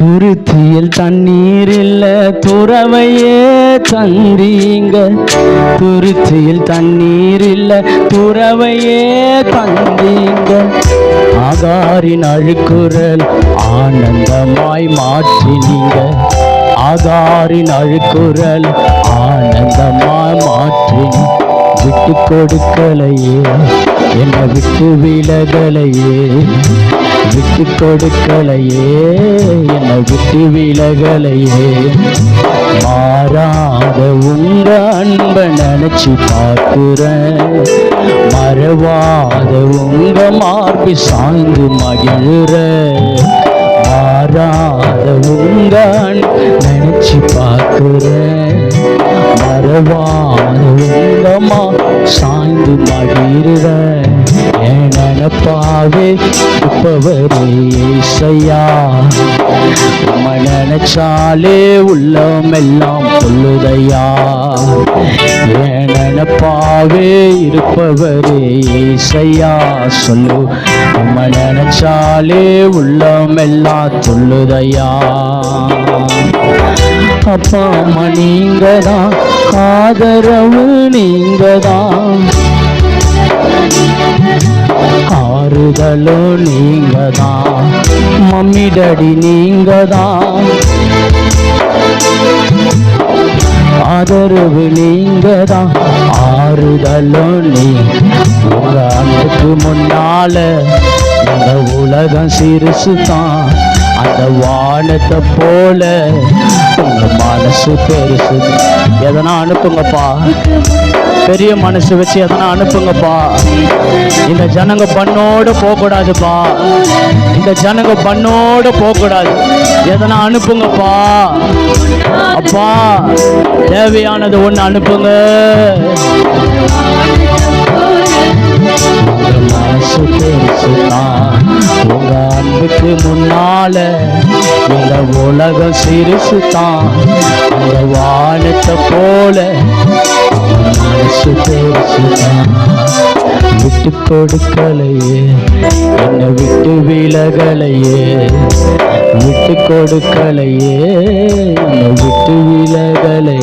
துருத்தியில் தண்ணீர் இல்ல துறவையே தந்தீங்க. துருத்தியில் தண்ணீர் இல்ல துறவையே தந்தீங்க. ஆகாரின் அழுக்குரல் ஆனந்தமாய் மாற்றினீங்க. ஆகாரின் அழுக்குரல் ஆனந்தமாய் மாற்றினீங்க. விட்டு கொடுக்கலையே. என்னை விட்டு விலகலையே? விட்டு கொடுக்கலையே. என்னை விட்டு விலகலையே? மாறாத உங்க அன்பை நினைச்சு பார்க்கிறேன். மறவாத உங்க மார்பு சாய்ந்து மகிழ்ற மாறாத உங்க மகிழ்ற என் நினப்பாவே இப்பவரே இசையா உம்மை நினைச்சாலே உள்ளம் எல்லாம் கொள்ளுதையா. என் நினப்பாவே இருப்பவரே இசையா சொல்லு உம்மை நினைச்சாலே உள்ளம் எல்லாம் சொல்லுதையா அப்பா அம்மா நீங்க தான் ஆதரவு நீங்க தான் ஆறுதலும் நீங்க தான் மம்மி டடி நீங்க தான் ஆதரவு நீங்க தான் ஆறுதலோ நீ? உங்க அன்புக்கு முன்னால உலகம் சிறுசு தான் அந்த வானத்தை போல உங்க மனசு பெருசு. எதனா அனுப்புங்கப்பா. பெரிய மனசு வச்சு எதனா அனுப்புங்கப்பா. இந்த ஜனங்க பண்ணோட போகக்கூடாதுப்பா. இந்த ஜனங்க பண்ணோட போகக்கூடாது. எதனா அனுப்புங்கப்பா. அப்பா தேவையானது ஒன்று அனுப்புங்க. மனசு பெருசுதான். உங்க கண்ணுக்கு முன்னால. இந்த உலகம் சிறுசு தான் அந்த வானத்தை போல உங்க மனசு பெருசுதான். விட்டு கொடுக்கலையே என்னை விட்டு விலகலையே. விட்டு கொடுக்கலையே என்னை விட்டு விலகலையே.